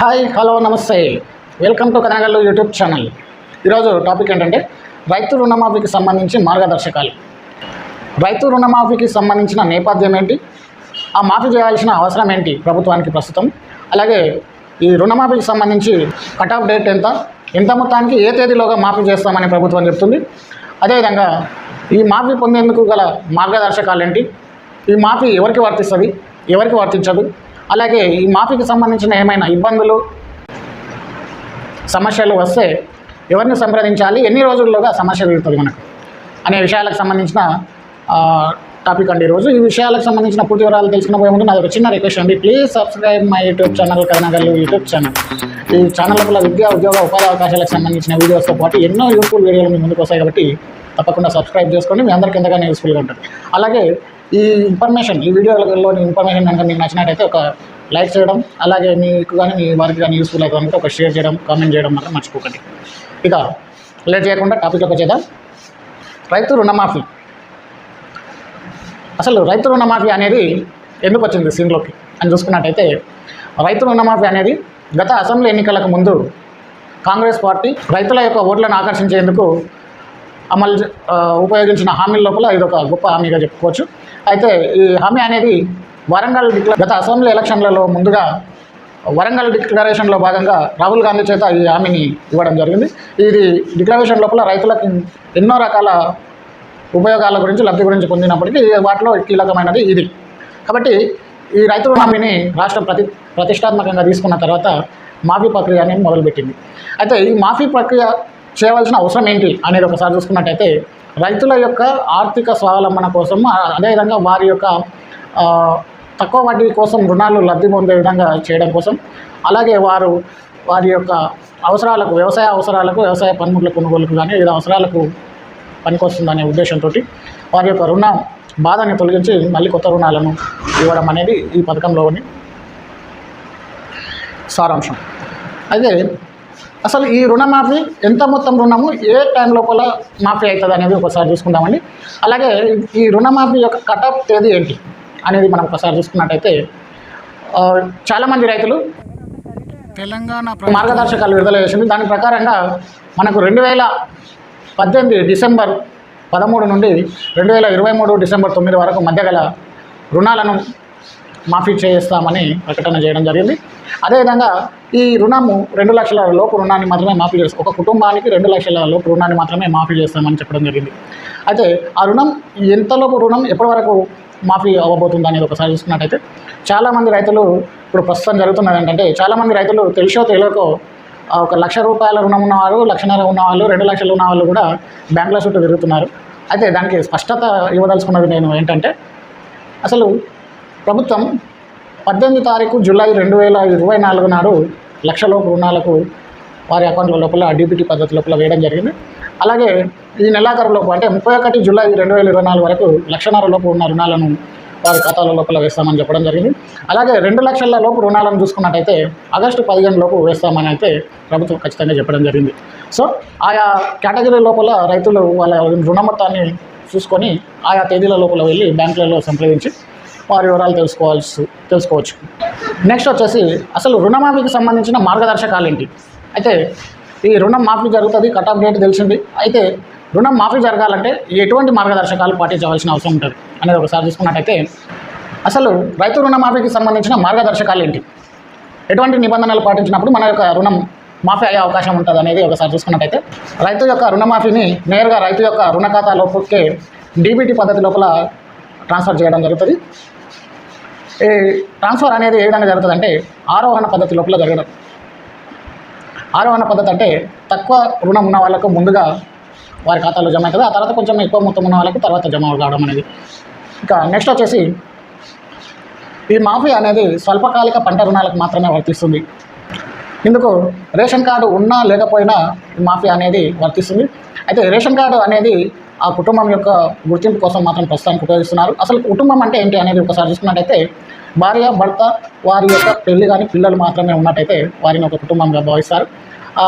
Hi hello నమస్తే. Welcome to Kanagallu YouTube channel. ఈరోజు topic ఏంటంటే రైతు రుణమాఫీకి సంబంధించి మార్గదర్శకాలు. రైతు రుణమాఫీకి సంబంధించిన నేపథ్యం ఏంటి? ఆ మాఫీ చేయాల్సిన అవసరం ఏంటి ప్రభుత్వానికి ప్రస్తుతం? అలాగే ఈ రుణమాఫీకి సంబంధించి కట్ ఆఫ్ డేట్ ఎంత? ఎంత మొత్తానికి ఏ తేదీలోగా మాఫీ చేస్తామని ప్రభుత్వం చెప్తుంది? అదేవిధంగా ఈ మాఫీ పొందేందుకు గల మార్గదర్శకాలు ఏంటి? ఈ మాఫీ ఎవరికి వర్తిస్తుంది? ఎవరికి వర్తించదు? అలాగే ఈ మాఫీకి సంబంధించిన ఏమైనా ఇబ్బందులు సమస్యలు వస్తే ఎవరిని సంప్రదించాలి ఎన్ని రోజుల్లోగా సమస్య తీరుతుంది మనకు అనే విషయాలకు సంబంధించిన టాపిక్ అండి ఈరోజు. ఈ విషయాలకు సంబంధించిన పూర్తి వివరాలు తెలుసుకున్న ముందు నాది ఒక చిన్న రిక్వెస్ట్ అండి. Please subscribe my YouTube channel Kathanagallu YouTube channel. ఈ ఛానల్ వల్ల విద్యా ఉద్యోగ ఉపాధి అవకాశాలకు సంబంధించిన వీడియోస్తో పాటు ఎన్నో యూట్యూబ్ వీడియోలు మీ ముందుకు వస్తాయి కాబట్టి తప్పకుండా సబ్స్క్రైబ్ చేసుకోండి. మీ అందరికీ ఎంతగానో యూస్ఫుల్గా ఉంటుంది. అలాగే ఈ ఇన్ఫర్మేషన్ ఈ వీడియోలోని ఇన్ఫర్మేషన్ కనుక మీకు నచ్చినట్టయితే ఒక లైక్ చేయడం అలాగే మీకు కానీ మీ వారికి కానీ యూస్ఫుల్ అయితే కనుక ఒక షేర్ చేయడం కామెంట్ చేయడం మాత్రం మర్చిపోకండి. ఇక లేట్ చేయకుండా టాపిక్లోకి వచ్చేద్దాం. రైతు రుణమాఫీ. అసలు రైతు రుణమాఫీ అనేది ఎందుకు వచ్చింది సీన్లోకి అని చూసుకున్నట్టయితే రైతు రుణమాఫీ అనేది గత అసెంబ్లీ ఎన్నికలకు ముందు కాంగ్రెస్ పార్టీ రైతుల యొక్క ఓట్లను ఆకర్షించేందుకు అమలు చే- ఉపయోగించిన హామీల లోపల ఇది ఒక గొప్ప హామీగా చెప్పుకోవచ్చు. అయితే ఈ హామీ అనేది వరంగల్ గత అసెంబ్లీ ఎలక్షన్లలో ముందుగా వరంగల్ డిక్లరేషన్లో భాగంగా రాహుల్ గాంధీ చేత ఈ హామీని ఇవ్వడం జరిగింది. ఇది డిక్లరేషన్ లోపల రైతులకు ఎన్నో రకాల ఉపయోగాల గురించి లబ్ధి గురించి పొందినప్పటికీ వాటిలో కీలకమైనది ఇది. కాబట్టి ఈ రైతు హామీని రాష్ట్రం ప్రతి ప్రతిష్టాత్మకంగా తీసుకున్న తర్వాత మాఫీ ప్రక్రియ అనేది మొదలుపెట్టింది. అయితే ఈ మాఫీ ప్రక్రియ చేయవలసిన అవసరం ఏంటి అనేది ఒకసారి చూసుకున్నట్టయితే రైతుల యొక్క ఆర్థిక స్వావలంబన కోసం అదేవిధంగా వారి యొక్క తక్కువ వడ్డీ కోసం రుణాలు లబ్ధి పొందే విధంగా చేయడం కోసం అలాగే వారు వారి యొక్క అవసరాలకు వ్యవసాయ అవసరాలకు వ్యవసాయ పనిముట్ల కొనుగోలుకు కానీ వివిధ అవసరాలకు పనికొస్తుందనే ఉద్దేశంతో వారి యొక్క రుణ బాధని తొలగించి మళ్ళీ కొత్త రుణాలను ఇవ్వడం అనేది ఈ పథకంలోని సారాంశం. అయితే అసలు ఈ రుణమాఫీ ఎంత మొత్తం రుణము ఏ టైం లోపల మాఫీ అవుతుంది అనేది ఒకసారి చూసుకుందామండి. అలాగే ఈ రుణమాఫీ యొక్క కటాఫ్ తేదీ ఏంటి అనేది మనం ఒకసారి చూసుకున్నట్టయితే చాలామంది రైతులు తెలంగాణ మార్గదర్శకాలు విడుదల చేసింది. దాని ప్రకారంగా మనకు రెండు వేల పద్దెనిమిది డిసెంబర్ పదమూడు నుండి రెండు వేల ఇరవై మూడు డిసెంబర్ తొమ్మిది వరకు మధ్య గల రుణాలను మాఫీ చేస్తామని ప్రకటన చేయడం జరిగింది. అదేవిధంగా ఈ రుణము రెండు లక్షల లోపు రుణాన్ని మాత్రమే మాఫీ చేస్తాం ఒక కుటుంబానికి రెండు లక్షల లోపు రుణాన్ని మాత్రమే మాఫీ చేస్తామని చెప్పడం జరిగింది. అయితే ఆ రుణం ఎంతలోపు రుణం ఎప్పటి వరకు మాఫీ అవ్వబోతుంది అనేది ఒకసారి చూసుకున్నట్టయితే చాలామంది రైతులు ఇప్పుడు ప్రస్తుతం జరుగుతున్నది ఏంటంటే చాలామంది రైతులు తెలిసో తెలియకో ఒక లక్ష రూపాయల రుణం ఉన్నవారు లక్షన్నర ఉన్నవాళ్ళు రెండు లక్షలు ఉన్న వాళ్ళు కూడా బ్యాంకుల చుట్టూ తిరుగుతున్నారు. అయితే దానికి స్పష్టత ఇవ్వదలుచుకున్నది నేను ఏంటంటే అసలు ప్రభుత్వం పద్దెనిమిది తారీఖు జూలై రెండు వేల ఇరవై నాలుగు నాడు లక్షలోపు రుణాలకు వారి అకౌంట్ల లోపల డీబీటీ పద్ధతి లోపల వేయడం జరిగింది. అలాగే ఈ నెలాఖరు లోపు అంటే ముప్పై ఒకటి జూలై రెండు వేల ఇరవై నాలుగు వరకు లక్షన్నర లోపు ఉన్న రుణాలను వారి ఖాతాల లోపల వేస్తామని చెప్పడం జరిగింది. అలాగే రెండు లక్షల లోపు రుణాలను చూసుకున్నట్టయితే ఆగస్టు పదిహేను లోపు వేస్తామని అయితే ప్రభుత్వం ఖచ్చితంగా చెప్పడం జరిగింది. సో ఆయా కేటగిరీ లోపల రైతులు వాళ్ళ రుణ మొత్తాన్ని చూసుకొని ఆయా తేదీల లోపల వెళ్ళి బ్యాంకులలో సంప్రదించి వారి వివరాలు తెలుసుకోవాల్సి తెలుసుకోవచ్చు. నెక్స్ట్ వచ్చేసి అసలు రుణమాఫీకి సంబంధించిన మార్గదర్శకాలు ఏంటి? అయితే ఈ రుణం మాఫీ జరుగుతుంది కట్ ఆఫ్ డేట్ తెలిసింది. అయితే రుణం మాఫీ జరగాలంటే ఎటువంటి మార్గదర్శకాలు పాటించవలసిన అవసరం ఉంటుంది? అనేది ఒకసారి చూసుకున్నట్టయితే అసలు రైతు రుణమాఫీకి సంబంధించిన మార్గదర్శకాలు ఏంటి? ఎటువంటి నిబంధనలు పాటించినప్పుడు మన యొక్క రుణం మాఫీ అయ్యే అవకాశం ఉంటుంది అనేది ఒకసారి చూసుకున్నట్టయితే రైతు యొక్క రుణమాఫీని నేరుగా రైతు యొక్క రుణ ఖాతా లోపలికే డీబీటీ పద్ధతి లోపల ట్రాన్స్ఫర్ చేయడం జరుగుతుంది. ట్రాన్స్ఫర్ అనేది ఏ విధంగా జరుగుతుందంటే ఆరోహణ పద్ధతి లోపల జరగడం. ఆరోహణ పద్ధతి అంటే తక్కువ రుణం ఉన్న వాళ్ళకు ముందుగా వారి ఖాతాలో జమ అవుతుంది. ఆ తర్వాత కొంచెం ఎక్కువ మొత్తం ఉన్న వాళ్ళకి తర్వాత జమ కావడం అనేది. ఇక నెక్స్ట్ వచ్చేసి ఈ మాఫీ అనేది స్వల్పకాలిక పంట రుణాలకు మాత్రమే వర్తిస్తుంది. ఇందుకు రేషన్ కార్డు ఉన్నా లేకపోయినా ఈ మాఫీ అనేది వర్తిస్తుంది. అయితే రేషన్ కార్డు అనేది ఆ కుటుంబం యొక్క గుర్తింపు కోసం మాత్రం ప్రస్తుతానికి ఉపయోగిస్తున్నారు. అసలు కుటుంబం అంటే ఏంటి అనేది ఒకసారి చూసుకున్నట్టయితే భార్య భర్త వారి యొక్క పెళ్ళి కానీ పిల్లలు మాత్రమే ఉన్నట్టయితే వారిని ఒక కుటుంబంగా భావిస్తారు. ఆ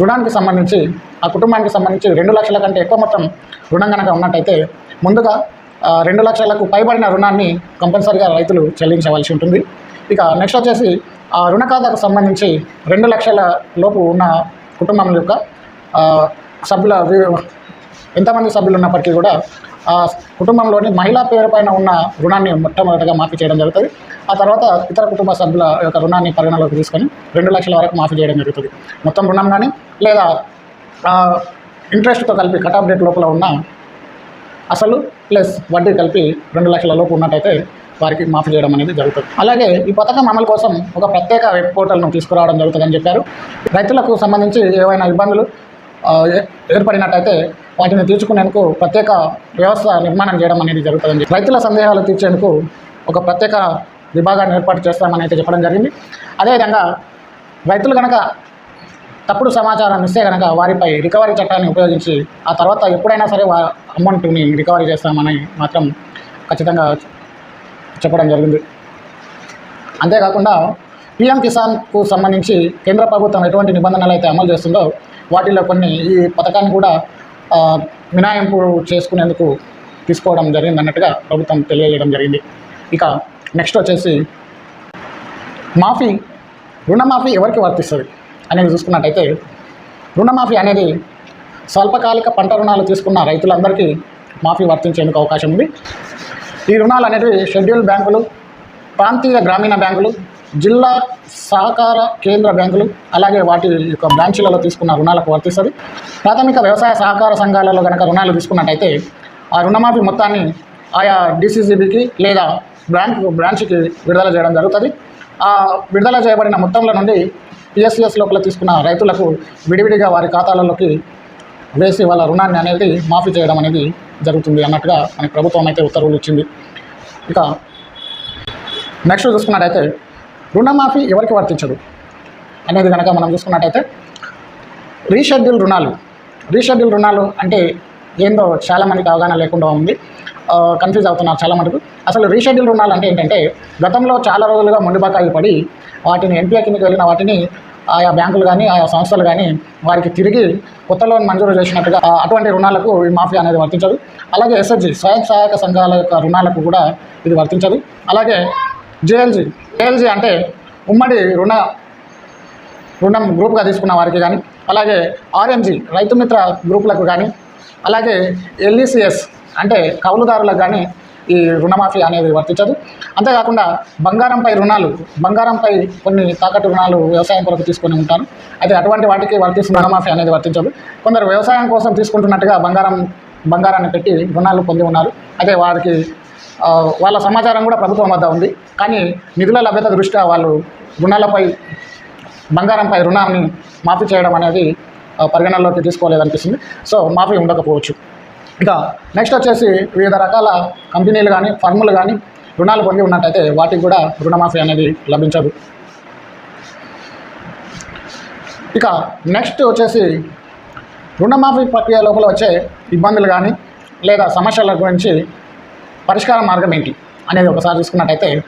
రుణానికి సంబంధించి ఆ కుటుంబానికి సంబంధించి రెండు లక్షల కంటే ఎక్కువ మొత్తం రుణం కనుక ఉన్నట్టయితే ముందుగా రెండు లక్షలకు పైబడిన రుణాన్ని కంపల్సరీగా రైతులు చెల్లించవలసి ఉంటుంది. ఇక నెక్స్ట్ వచ్చేసి ఆ రుణ ఖాతాకు సంబంధించి రెండు లక్షల లోపు ఉన్న కుటుంబం యొక్క సభ్యుల ఎంతమంది సభ్యులు ఉన్నప్పటికీ కూడా ఆ కుటుంబంలోని మహిళా పేరు పైన ఉన్న రుణాన్ని మొట్టమొదటిగా మాఫీ చేయడం జరుగుతుంది. ఆ తర్వాత ఇతర కుటుంబ సభ్యుల యొక్క రుణాన్ని పరిగణలోకి తీసుకొని రెండు లక్షల వరకు మాఫీ చేయడం జరుగుతుంది. మొత్తం రుణం కానీ లేదా ఇంట్రెస్ట్తో కలిపి కట్ ఆఫ్ డేట్ లోపల ఉన్న అసలు ప్లస్ వడ్డీ కలిపి రెండు లక్షల లోపు ఉన్నట్టయితే వారికి మాఫీ చేయడం అనేది జరుగుతుంది. అలాగే ఈ పథకం అమలు కోసం ఒక ప్రత్యేక వెబ్ పోర్టల్ను తీసుకురావడం జరుగుతుందని చెప్పారు. రైతులకు సంబంధించి ఏవైనా ఇబ్బందులు ఏ- ఏర్పడినట్టయితే వాటిని తీర్చుకునేందుకు ప్రత్యేక వ్యవస్థ నిర్మాణం చేయడం అనేది జరుగుతుందని రైతుల సందేహాలు తీర్చేందుకు ఒక ప్రత్యేక విభాగాన్ని ఏర్పాటు చేస్తామని అయితే చెప్పడం జరిగింది. అదేవిధంగా రైతులు కనుక తప్పుడు సమాచారం ఇస్తే కనుక వారిపై రికవరీ చట్టాన్ని ఉపయోగించి ఆ తర్వాత ఎప్పుడైనా సరే వా అమౌంట్ని రికవరీ చేస్తామని మాత్రం ఖచ్చితంగా చెప్పడం జరిగింది. అంతేకాకుండా పిఎం కిసాన్కు సంబంధించి కేంద్ర ప్రభుత్వం ఎటువంటి నిబంధనలు అయితే అమలు చేస్తుందో వాటిలో కొన్ని ఈ పథకాన్ని కూడా మినాయింపు చేసుకునేందుకు తీసుకోవడం జరిగింది అన్నట్టుగా ప్రభుత్వం తెలియజేయడం జరిగింది. ఇక నెక్స్ట్ వచ్చేసి మాఫీ రుణమాఫీ ఎవరికి వర్తిస్తుంది అనేది చూసుకున్నట్టయితే రుణమాఫీ అనేది స్వల్పకాలిక పంట రుణాలు తీసుకున్న రైతులందరికీ మాఫీ వర్తించేందుకు అవకాశం ఉంది. ఈ రుణాలు అనేవి షెడ్యూల్ బ్యాంకులు ప్రాంతీయ గ్రామీణ బ్యాంకులు జిల్లా సహకార కేంద్ర బ్యాంకులు అలాగే వాటి యొక్క బ్రాంచీలలో తీసుకున్న రుణాలకు వర్తిస్తుంది. ప్రాథమిక వ్యవసాయ సహకార సంఘాలలో కనుక రుణాలు తీసుకున్నట్టయితే ఆ రుణమాఫీ మొత్తాన్ని ఆయా డిసిసిబికి లేదా బ్రాంక్ బ్రాంచ్కి విడుదల చేయడం జరుగుతుంది. ఆ విడుదల చేయబడిన మొత్తంలో నుండి పిఎస్సిఎస్ లోపల తీసుకున్న రైతులకు విడివిడిగా వారి ఖాతాలలోకి వేసి వాళ్ళ రుణాన్ని అనేది మాఫీ చేయడం అనేది జరుగుతుంది అన్నట్టుగా మనకి ప్రభుత్వం అయితే ఉత్తర్వులు ఇచ్చింది. ఇక నెక్స్ట్ చూసుకున్నట్టయితే రుణమాఫీ ఎవరికి వర్తించదు అనేది కనుక మనం చూసుకున్నట్టయితే రీషెడ్యూల్ రుణాలు. రీషెడ్యూల్ రుణాలు అంటే ఏందో చాలామందికి అవగాహన లేకుండా ఉంది. కన్ఫ్యూజ్ అవుతున్నారు చాలా మటుకు. అసలు రీషెడ్యూల్ రుణాలు అంటే ఏంటంటే గతంలో చాలా రోజులుగా మొండిబకాయి పడి వాటిని ఎన్పిఆర్ కిందకి వెళ్ళిన వాటిని ఆయా బ్యాంకులు కానీ ఆయా సంస్థలు కానీ వారికి తిరిగి కొత్త లోన్ మంజూరు చేసినట్టుగా అటువంటి రుణాలకు ఈ మాఫీ అనేది వర్తించదు. అలాగే ఎస్ఎస్జి స్వయం సహాయక సంఘాల యొక్క రుణాలకు కూడా ఇది వర్తించదు. అలాగే జేఎల్జీ జేఎల్జీ అంటే ఉమ్మడి రుణ రుణం గ్రూప్గా తీసుకున్న వారికి కానీ అలాగే ఆర్ఎంజీ రైతు మిత్ర గ్రూపులకు కానీ అలాగే ఎల్ఈసిఎస్ అంటే కౌలుదారులకు కానీ ఈ రుణమాఫీ అనేది వర్తించదు. అంతేకాకుండా బంగారంపై రుణాలు బంగారంపై కొన్ని తాకట్టు రుణాలు వ్యవసాయం కొరకు తీసుకొని ఉంటారు. అయితే అటువంటి వాటికి వర్తిస్తున్న రుణమాఫీ అనేది వర్తించదు. కొందరు వ్యవసాయం కోసం తీసుకుంటున్నట్టుగా బంగారం బంగారాన్ని పెట్టి రుణాలు పొంది ఉన్నారు. అయితే వారికి వాళ్ళ సమాచారం కూడా ప్రభుత్వం వద్ద ఉంది. కానీ నిధుల లభ్యత దృష్ట్యా వాళ్ళు రుణాలపై బంగారంపై రుణాన్ని మాఫీ చేయడం అనేది పరిగణనలోకి తీసుకోలేదనిపిస్తుంది. సో మాఫీ ఉండకపోవచ్చు. ఇక నెక్స్ట్ వచ్చేసి వివిధ రకాల కంపెనీలు కానీ ఫర్ములు కానీ రుణాలు పొంది ఉన్నట్టయితే వాటికి కూడా రుణమాఫీ అనేది లభించదు. ఇక నెక్స్ట్ వచ్చేసి రుణమాఫీ ప్రక్రియ లోపల వచ్చే ఇబ్బందులు కానీ లేదా సమస్యల గురించి పరిష్కార మార్గం ఏంటి అనేది ఒకసారి చూసుకున్నట్టయితే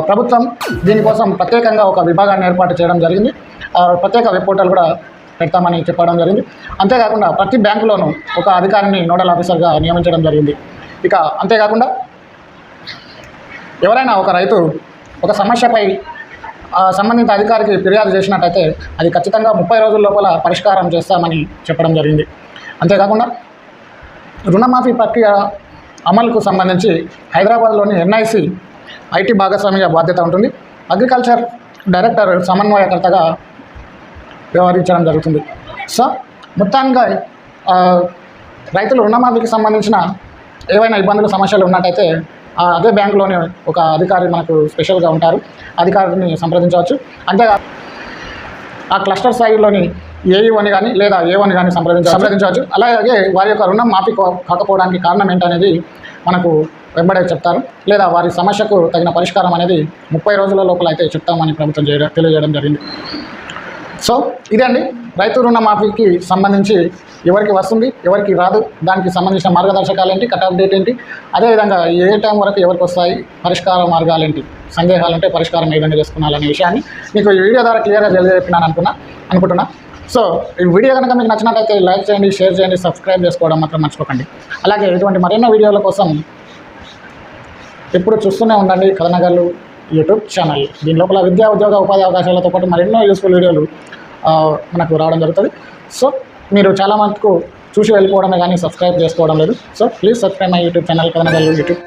ప్రభుత్వం దీనికోసం ప్రత్యేకంగా ఒక విభాగాన్ని ఏర్పాటు చేయడం జరిగింది. ఆ, ప్రత్యేక వెబ్ పోర్టల్ కూడా పెడతామని చెప్పడం జరిగింది. అంతేకాకుండా ప్రతి బ్యాంకులోనూ ఒక అధికారిని నోడల్ ఆఫీసర్గా నియమించడం జరిగింది. ఇక అంతేకాకుండా ఎవరైనా ఒక రైతు ఒక సమస్యపై సంబంధిత అధికారికి ఫిర్యాదు చేసినట్టయితే అది ఖచ్చితంగా ముప్పై రోజుల లోపల పరిష్కారం చేస్తామని చెప్పడం జరిగింది. అంతేకాకుండా రుణమాఫీ ప్రక్రియ అమలుకు సంబంధించి హైదరాబాద్లోని ఎన్ఐసి ఐటీ భాగస్వామ్య బాధ్యత ఉంటుంది. అగ్రికల్చర్ డైరెక్టర్ సమన్వయకర్తగా వ్యవహరించడం జరుగుతుంది. సో మొత్తంగా రైతులు రుణమాఫీకి సంబంధించిన ఏవైనా ఇబ్బందులు సమస్యలు ఉన్నట్టయితే ఆ అదే బ్యాంకులోని ఒక అధికారి మనకు స్పెషల్గా ఉంటారు. అధికారిని సంప్రదించవచ్చు. అంతేగా ఆ క్లస్టర్ స్థాయిలోని ఏఈఓని కానీ లేదా ఏఓని కానీ సంప్రదించ సంప్రదించవచ్చు. అలాగే వారి యొక్క రుణం మాఫీ కాకపోవడానికి కారణం ఏంటనేది మనకు వెంబడే చెప్తారు. లేదా వారి సమస్యకు తగిన పరిష్కారం అనేది ముప్పై రోజుల లోపల అయితే చెప్తామని ప్రభుత్వం చేయడం తెలియజేయడం జరిగింది. సో ఇదే అండి. రైతు రుణ మాఫీకి సంబంధించి ఎవరికి వస్తుంది ఎవరికి రాదు దానికి సంబంధించిన మార్గదర్శకాలు ఏంటి కట్ ఆఫ్ డేట్ ఏంటి అదేవిధంగా ఏ టైం వరకు ఎవరికి వస్తాయి పరిష్కార మార్గాలు ఏంటి సందేహాలు ఉంటే పరిష్కారం ఏ విధంగా చేసుకోవాలనే విషయాన్ని మీకు ఈ వీడియో ద్వారా క్లియర్గా తెలియజెప్పినాను అనుకున్నా అనుకుంటున్నా. సో ఈ వీడియో కనుక మీకు నచ్చినట్లయితే లైక్ చేయండి షేర్ చేయండి సబ్స్క్రైబ్ చేసుకోవడం మాత్రం మర్చిపోకండి. అలాగే ఇటువంటి మరెన్నో వీడియోల కోసం ఎప్పుడు చూస్తూనే ఉండండి కథనగర్లు యూట్యూబ్ ఛానల్. దీని లోపల విద్యా ఉద్యోగ ఉపాధి అవకాశాలతో పాటు మరెన్నో యూస్ఫుల్ వీడియోలు మనకు రావడం జరుగుతుంది. సో మీరు చాలా మటుకు చూసి వెళ్ళిపోవడమే కానీ సబ్స్క్రైబ్ చేసుకోవడం లేదు. So please subscribe my YouTube channel Kathanagarlu YouTube.